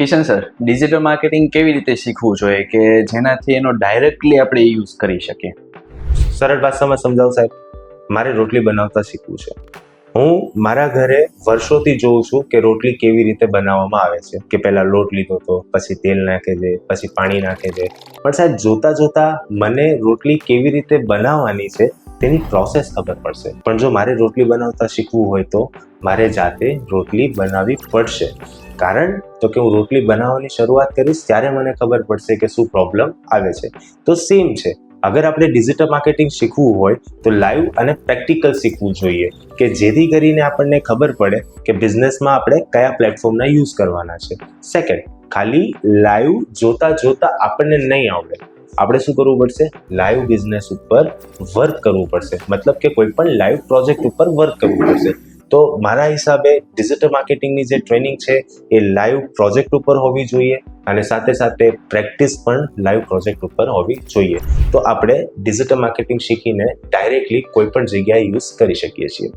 Kishan sir digital marketing કેવી રીતે શીખવું જોઈએ કે જેનાથી એનો ડાયરેક્ટલી આપણે યુઝ કરી શકીએ? સરળ ભાષામાં સમજાવું, સાહેબ. મારે રોટલી બનાવતા શીખવું છે. હું મારા ઘરે વર્ષોથી જોઉં છું કે રોટલી કેવી રીતે બનાવવામાં આવે છે. કે પહેલાં લોટ લીધો તો પછી તેલ નાખે છે, પછી પાણી નાખે છે. પણ સાહેબ, જોતા જોતા મને રોટલી કેવી રીતે બનાવવાની છે તેની પ્રોસેસ ખબર પડશે. પણ જો મારે રોટલી બનાવતા શીખવું હોય તો મારે જાતે રોટલી બનાવવી પડશે. કારણ? તો કે હું રોટલી બનાવવાની શરૂઆત કરીશ, ત્યારે મને ખબર પડશે કે શું પ્રોબ્લેમ આવે છે. તો સેમ છે. અગર આપણે ડિજિટલ માર્કેટિંગ શીખવું હોય, તો લાઈવ અને પ્રેક્ટિકલ શીખવું જોઈએ. કે જેથી કરીને આપણને ખબર પડે કે બિઝનેસમાં આપણે કયા પ્લેટફોર્મના યુઝ કરવાના છે. સેકન્ડ ખાલી લાઈવ જોતા જોતા આપણને નહીં આવડે. આપણે શું કરવું પડશે? લાઈવ બિઝનેસ ઉપર વર્ક કરવું પડશે. મતલબ કે કોઈ પણ લાઈવ પ્રોજેક્ટ ઉપર વર્ક કરવું પડશે. તો મારા હિસાબે ડિજિટલ માર્કેટિંગની જે ટ્રેનિંગ છે એ લાઈવ પ્રોજેક્ટ ઉપર હોવી જોઈએ અને સાથે સાથે પ્રેક્ટિસ પણ લાઈવ પ્રોજેક્ટ ઉપર હોવી જોઈએ. તો આપણે ડિજિટલ માર્કેટિંગ શીખીને ડાયરેક્ટલી કોઈ પણ જગ્યાએ યુઝ કરી શકીએ છીએ.